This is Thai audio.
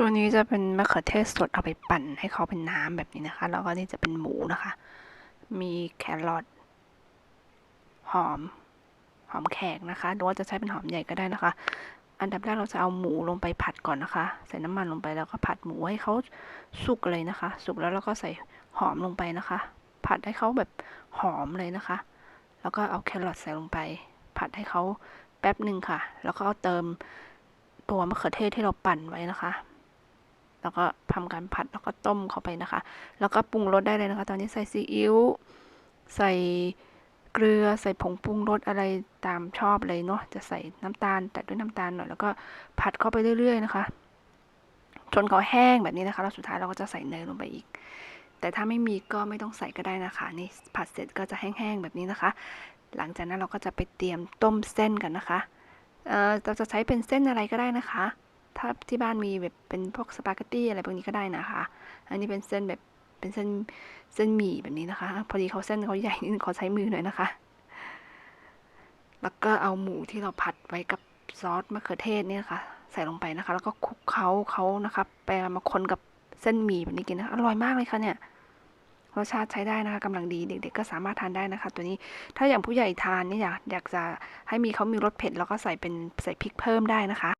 ตัวนี้จะเป็นมะเขือเทศสดเอาไปปั่นให้เขาเป็นน้ำแบบนี้นะคะ แล้วก็นี่จะเป็นหมูนะคะ มีแครอทหอม หอมแขกนะคะหรือว่าจะใช้เป็นหอมใหญ่ก็ได้นะคะ อันดับแรกเราจะเอาหมูลงไปผัดก่อนนะคะ ใส่น้ำมันลงไปแล้วก็ผัดหมูให้เขาสุกเลยนะคะ สุกแล้วเราก็ใส่หอมลงไปนะคะ ผัดให้เขาแบบหอมเลยนะคะ แล้วก็เอาแครอทใส่ลงไป ผัดให้เขาแป๊บหนึ่งค่ะ แล้วก็เติมตัวมะเขือเทศที่เราปั่นไว้นะคะ แล้วก็ทำการผัดแล้วก็ต้มเข้าไปนะคะ แล้วก็ปรุงรสได้เลยนะคะ ตอนนี้ใส่ซีอิ๊วใส่เกลือใส่ผงปรุงรสอะไรตามชอบเลยเนาะจะใส่น้ำตาลแต่ด้วยน้ำตาลหน่อยแล้วก็ผัดเข้าไปเรื่อยๆนะคะจนเขาแห้งแบบนี้นะคะแล้วสุดท้ายเราก็จะใส่เนยลงไปอีก แต่ถ้าไม่มีก็ไม่ต้องใส่ก็ได้นะคะ นี่ผัดเสร็จก็จะแห้งๆแบบนี้นะคะ หลังจากนั้นเราก็จะไปเตรียมต้มเส้นกันนะคะเเราจะใช้เป็นเส้นอะไรก็ได้นะคะ ถ้าที่บ้านมีแบบเป็นพวกสปาเกตตี้อะไรพวกนี้ก็ได้นะคะ อันนี้เป็นเส้นแบบเป็นเส้นเส้นหมี่แบบนี้นะคะ พอดีเขาเส้นเขาใหญ่นิดนึงขอใช้มือหน่อยนะคะ แล้วก็เอาหมูที่เราผัดไว้กับซอสมะเขือเทศเนี่ยค่ะ ใส่ลงไปนะคะ แล้วก็คลุกเคล้าเขานะคะไปมาคนกับเส้นหมี่แบบนี้กินนะคะอร่อยมากเลยค่ะเนี่ยรสชาติใช้ได้นะคะกำลังดีเด็กๆก็สามารถทานได้นะคะ ตัวนี้ถ้าอย่างผู้ใหญ่ทานเนี่ยอยากอยากจะให้มีเขามีรสเผ็ด แล้วก็ใส่เป็นใส่พริกเพิ่มได้นะคะ